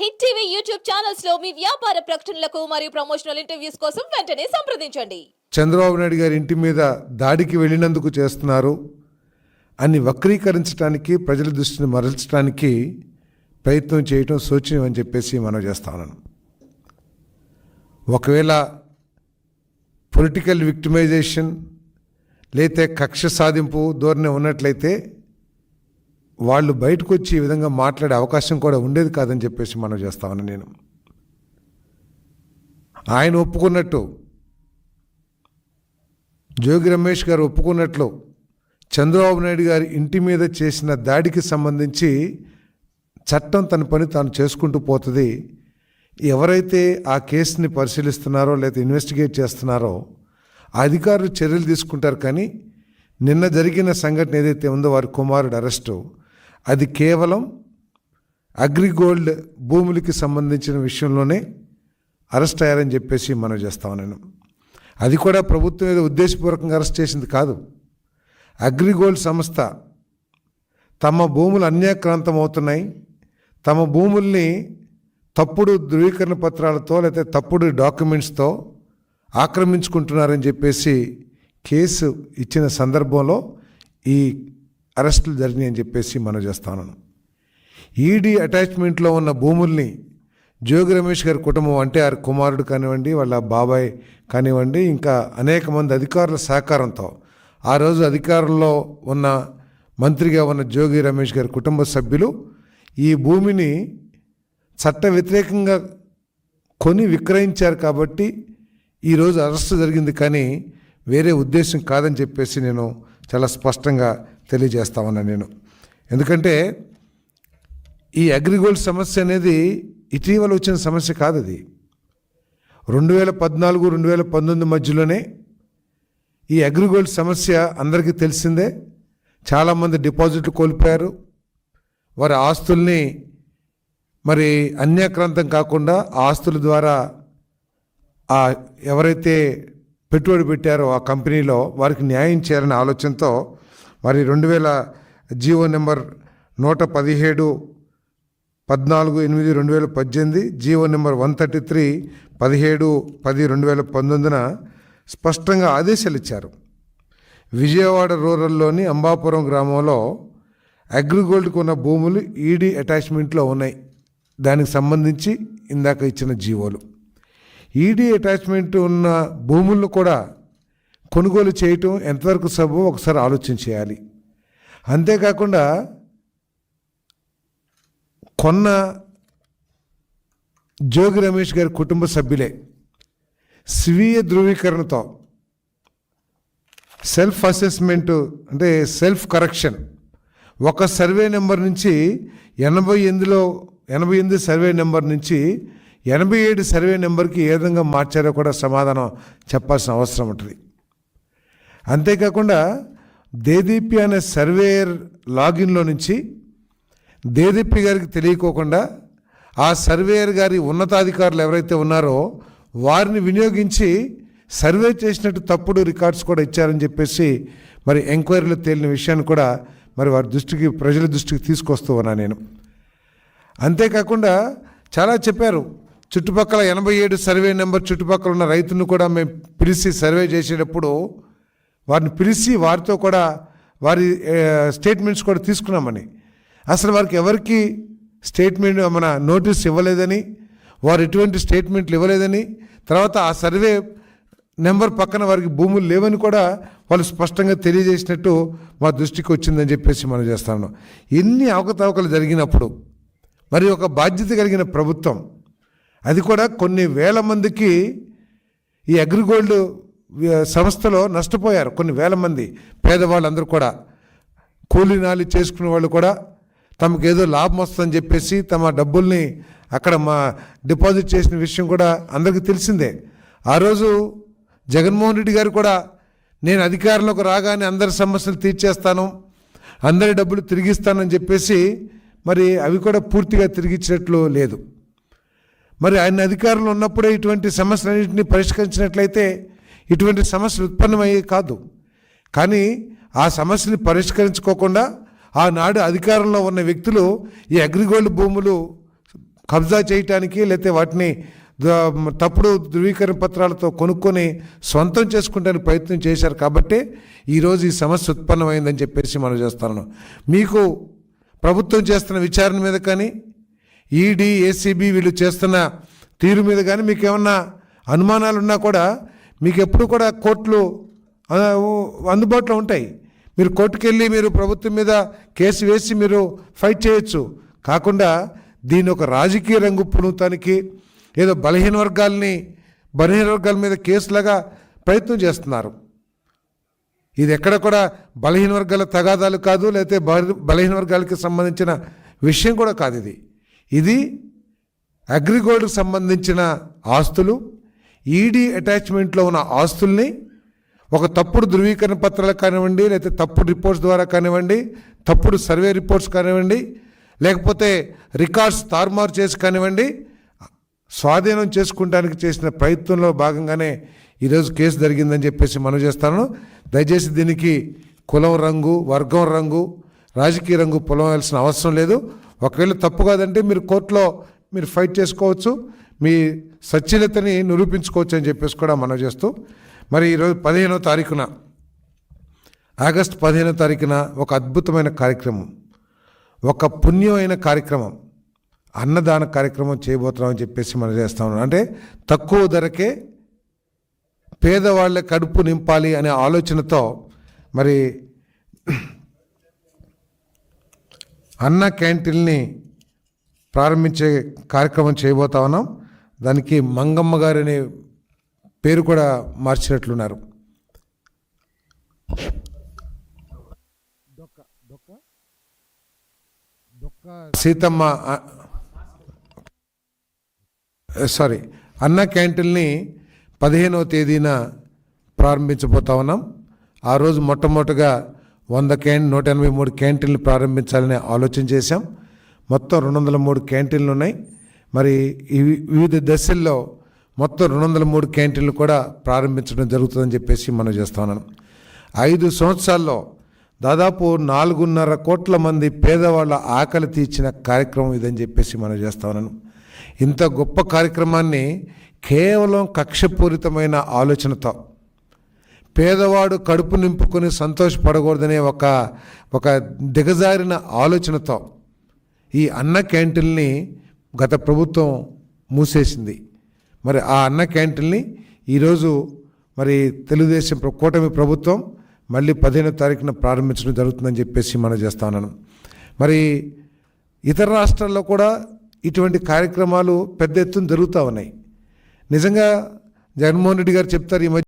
Hit TV YouTube ఛానల్స్లో మీ వ్యాపార ప్రకటనలకు మరియు ప్రమోషనల్ ఇంటర్వ్యూస్ కోసం వెంటనే సంప్రదించండి. చంద్రబాబు నాయుడు గారి ఇంటి మీద దాడికి వెళ్ళినందుకు చేస్తున్నారు. అని వక్రీకరించడానికి ప్రజల దృష్టిని మరల్చడానికి ప్రయత్నం చేయటం శోచనీయం అని చెప్పేసి మనం చేస్తాను ఒకవేళ పొలిటికల్ విక్టిమైజేషన్ లేతే కక్ష సాధింపు ధోరణి ఉన్నట్లయితే వాళ్ళు బయటకు వచ్చి ఈ విధంగా మాట్లాడే అవకాశం కూడా ఉండేది కాదని చెప్పేసి మనం చేస్తా నేను. ఆయన ఒప్పుకున్నట్టు జోగి రమేష్ గారు ఒప్పుకున్నట్లు చంద్రబాబు నాయుడు గారి ఇంటి మీద చేసిన దాడికి సంబంధించి చట్టం తన పని తాను చేసుకుంటూ పోతుంది. ఎవరైతే ఆ కేసుని పరిశీలిస్తున్నారో లేదా ఇన్వెస్టిగేట్ చేస్తున్నారో ఆ అధికారులు చర్యలు తీసుకుంటారు కానీ నిన్న జరిగిన సంఘటన ఏదైతే ఉందో వారి కుమారుడు అరెస్టు అది కేవలం అగ్రిగోల్డ్ భూములకి సంబంధించిన విషయంలోనే అరెస్ట్ అయ్యారని చెప్పేసి మనం చేస్తాం నేను అది కూడా ప్రభుత్వం ఏదో ఉద్దేశపూర్వకంగా అరెస్ట్ చేసింది కాదు. అగ్రిగోల్డ్ సంస్థ తమ భూములు అన్యాక్రాంతం అవుతున్నాయి. తమ భూముల్ని తప్పుడు ధృవీకరణ పత్రాలతో లేకపోతే తప్పుడు డాక్యుమెంట్స్తో ఆక్రమించుకుంటున్నారని చెప్పేసి కేసు ఇచ్చిన సందర్భంలో ఈ అరెస్టులు జరిగినాయని చెప్పేసి మనం చేస్తాను ఈడీ అటాచ్మెంట్లో ఉన్న భూముల్ని జోగి రమేష్ గారి కుటుంబం అంటే వారి కుమారుడు కానివ్వండి వాళ్ళ బాబాయ్ కానివ్వండి ఇంకా అనేక మంది అధికారుల సహకారంతో ఆ రోజు అధికారంలో ఉన్న మంత్రిగా ఉన్న జోగి రమేష్ గారి కుటుంబ సభ్యులు ఈ భూమిని చట్ట వ్యతిరేకంగా కొని విక్రయించారు కాబట్టి ఈరోజు అరెస్టు జరిగింది కానీ వేరే ఉద్దేశం కాదని చెప్పేసి నేను చాలా స్పష్టంగా తెలియజేస్తా ఉన్నాను నేను. ఎందుకంటే ఈ అగ్రిగోల్డ్ సమస్య అనేది ఇటీవల వచ్చిన సమస్య కాదు అది. రెండు వేల పద్నాలుగు రెండు వేల పంతొమ్మిది మధ్యలోనే ఈ అగ్రిగోల్డ్ సమస్య అందరికీ తెలిసిందే. చాలామంది డిపాజిట్లు కోల్పోయారు. వారి ఆస్తుల్ని మరి అన్యాక్రాంతం కాకుండా ఆ ఆస్తుల ద్వారా ఆ ఎవరైతే పెట్టుబడి పెట్టారో ఆ కంపెనీలో వారికి న్యాయం చేయాలనే ఆలోచనతో మరి రెండు వేల జీవో నెంబర్ నూట పదిహేడు పద్నాలుగు ఎనిమిది రెండు వేల పద్దెనిమిది G O number one thirty three పదిహేడు పది రెండు వేల పంతొమ్మిదిన స్పష్టంగా ఆదేశాలు ఇచ్చారు. విజయవాడ రూరల్లోని అంబాపురం గ్రామంలో అగ్రిగోల్డ్కి ఉన్న భూములు ఈడీ అటాచ్మెంట్లో ఉన్నాయి. దానికి సంబంధించి ఇందాక ఇచ్చిన జీవోలు. ఈడీ అటాచ్మెంట్ ఉన్న భూములను కూడా కొనుగోలు చేయటం ఎంతవరకు సబు ఒకసారి ఆలోచన చేయాలి. అంతేకాకుండా కొన్న జోగి రమేష్ గారి కుటుంబ సభ్యులే స్వీయ ధృవీకరణతో సెల్ఫ్ అసెస్మెంట్ అంటే సెల్ఫ్ కరెక్షన్. ఒక సర్వే నెంబర్ నుంచి ఎనభై ఎనిమిదిలో ఎనభై ఎనిమిది సర్వే నెంబర్ నుంచి ఎనభై ఏడు సర్వే నెంబర్కి ఏ విధంగా మార్చారో కూడా సమాధానం చెప్పాల్సిన అవసరం ఉంటుంది. అంతేకాకుండా దేదీపి అనే సర్వేయర్ లాగిన్లో నుంచి దేదీపి గారికి తెలియకోకుండా ఆ సర్వేయర్ గారి ఉన్నతాధికారులు ఎవరైతే ఉన్నారో వారిని వినియోగించి సర్వే చేసినట్టు తప్పుడు రికార్డ్స్ కూడా ఇచ్చారని చెప్పేసి మరి ఎంక్వైరీలో తేలిన విషయాన్ని కూడా మరి వారి దృష్టికి ప్రజల దృష్టికి తీసుకొస్తూ ఉన్నా నేను. అంతేకాకుండా చాలా చెప్పారు చుట్టుపక్కల ఎనభై ఏడు సర్వే నెంబర్ చుట్టుపక్కల ఉన్న రైతులను కూడా మేము పిలిచి సర్వే చేసేటప్పుడు వారిని పిలిచి వారితో కూడా వారి స్టేట్మెంట్స్ కూడా తీసుకున్నామని. అసలు వారికి ఎవరికి స్టేట్మెంట్ మన నోటీస్ ఇవ్వలేదని వారు ఎటువంటి స్టేట్మెంట్లు ఇవ్వలేదని తర్వాత ఆ సర్వే నెంబర్ పక్కన వారికి భూములు లేవని కూడా వాళ్ళు స్పష్టంగా తెలియజేసినట్టు మా దృష్టికి వచ్చిందని చెప్పేసి మనం చేస్తాను ఎన్ని అవకతవకలు జరిగినప్పుడు మరి ఒక బాధ్యత కలిగిన ప్రభుత్వం అది కూడా కొన్ని వేల మందికి ఈ అగ్రిగోల్డ్ సంస్థలో నష్టపోయారు కొన్ని వేల మంది పేదవాళ్ళందరూ కూడా. కూలీనాలి చేసుకునే వాళ్ళు కూడా తమకు ఏదో లాభం వస్తుందని చెప్పేసి తమ డబ్బుల్ని అక్కడ మా డిపాజిట్ చేసిన విషయం కూడా అందరికీ తెలిసిందే. ఆ రోజు జగన్మోహన్ రెడ్డి గారు కూడా నేను అధికారంలోకి రాగానే అందరి సమస్యలు తీర్చేస్తాను అందరి డబ్బులు తిరిగిస్తానని చెప్పేసి మరి అవి కూడా పూర్తిగా తిరిగిచ్చినట్లు లేదు. మరి ఆయన అధికారంలో ఉన్నప్పుడే ఇటువంటి సమస్యలన్నింటినీ పరిష్కరించినట్లయితే ఇటువంటి సమస్యలు ఉత్పన్నమయ్యే కాదు. కానీ ఆ సమస్యని పరిష్కరించుకోకుండా ఆనాడు అధికారంలో ఉన్న వ్యక్తులు ఈ అగ్రిగోల్డ్ భూములు కబ్జా చేయటానికి లేకపోతే వాటిని తప్పుడు ధృవీకరణ పత్రాలతో కొనుక్కొని సొంతం చేసుకుంటానికి ప్రయత్నం చేశారు కాబట్టి ఈరోజు ఈ సమస్య ఉత్పన్నమైందని చెప్పేసి మనం చేస్తాను. మీకు ప్రభుత్వం చేస్తున్న విచారణ మీద కానీ ఈడీ ఏసీబీ వీళ్ళు చేస్తున్న తీరు మీద కానీ మీకు ఏమన్నా అనుమానాలు ఉన్నా కూడా మీకు ఎప్పుడు కూడా కోర్టులు అందుబాటులో ఉంటాయి. మీరు కోర్టుకు వెళ్ళి మీరు ప్రభుత్వం మీద కేసు వేసి మీరు ఫైట్ చేయొచ్చు. కాకుండా దీని ఒక రాజకీయ రంగు పుణుతానికి ఏదో బలహీన వర్గాల్ని బలహీన వర్గాల మీద కేసులాగా ప్రయత్నం చేస్తున్నారు. ఇది ఎక్కడ కూడా బలహీన వర్గాల తగాదాలు కాదు లేకపోతే బల- బలహీన వర్గాలకి సంబంధించిన విషయం కూడా కాదు ఇది. ఇది అగ్రిగోల్డ్కి సంబంధించిన ఆస్తులు ఈడీ అటాచ్మెంట్లో ఉన్న ఆస్తుల్ని ఒక తప్పుడు ధృవీకరణ పత్రాలు కానివ్వండి లేకపోతే తప్పుడు రిపోర్ట్స్ ద్వారా కానివ్వండి తప్పుడు సర్వే రిపోర్ట్స్ కానివ్వండి లేకపోతే రికార్డ్స్ తారుమారు చేసి కానివ్వండి స్వాధీనం చేసుకుంటానికి చేసిన ప్రయత్నంలో భాగంగానే ఈరోజు కేసు జరిగిందని చెప్పేసి మనం చేస్తాను. దయచేసి దీనికి కులం రంగు వర్గం రంగు రాజకీయ రంగు పొలవాల్సిన అవసరం లేదు. ఒకవేళ తప్పు కాదంటే మీరు కోర్టులో మీరు ఫైట్ చేసుకోవచ్చు. మీ సచ్ఛీలతని నిరూపించుకోవచ్చు అని చెప్పేసి కూడా మనం చేస్తూ మరి ఈరోజు పదిహేనో తారీఖున ఆగస్ట్ పదిహేనో తారీఖున ఒక అద్భుతమైన కార్యక్రమం ఒక పుణ్యమైన కార్యక్రమం అన్నదాన కార్యక్రమం చేయబోతున్నామని చెప్పేసి మనం చేస్తా ఉన్నాం. అంటే తక్కువ ధరకే పేదవాళ్ళ కడుపు నింపాలి అనే ఆలోచనతో మరి అన్న క్యాంటీన్ని ప్రారంభించే కార్యక్రమం చేయబోతా ఉన్నాం. దానికి మంగమ్మ గారు అనే పేరు కూడా మార్చినట్లున్నారు. సీతమ్మ సారీ అన్న క్యాంటీన్ని పదిహేనవ తేదీన ప్రారంభించబోతా ఉన్నాం. ఆ రోజు మొట్టమొదటిగా వంద క్యాన్ నూట ఎనభై మూడు క్యాంటీన్లు ప్రారంభించాలని ఆలోచన చేశాం. మొత్తం రెండు వందల మూడు క్యాంటీన్లు ఉన్నాయి. మరి ఈ వివిధ దశల్లో మొత్తం రెండు వందల మూడు క్యాంటీన్లు కూడా ప్రారంభించడం జరుగుతుందని చెప్పేసి మనం చేస్తున్నాను ఐదు సంవత్సరాల్లో దాదాపు నాలుగున్నర కోట్ల మంది పేదవాళ్ళ ఆకలి తీర్చిన కార్యక్రమం ఇదని చెప్పేసి మనం చేస్తున్నాను ఇంత గొప్ప కార్యక్రమాన్ని కేవలం కక్షపూరితమైన ఆలోచనతో పేదవాడు కడుపు నింపుకొని సంతోషపడకూడదనే ఒక ఒక దిగజారిన ఆలోచనతో ఈ అన్న క్యాంటీన్ని గత ప్రభుత్వం మూసేసింది. మరి ఆ అన్న క్యాంటీన్ని ఈరోజు మరి తెలుగుదేశం కూటమి ప్రభుత్వం మళ్ళీ పదిహేనో తారీఖున ప్రారంభించడం జరుగుతుందని చెప్పేసి మనం చేస్తాను మరి ఇతర రాష్ట్రాల్లో కూడా ఇటువంటి కార్యక్రమాలు పెద్ద ఎత్తున జరుగుతూ ఉన్నాయి. నిజంగా జగన్మోహన్ రెడ్డి గారు చెప్తారు ఈ మధ్య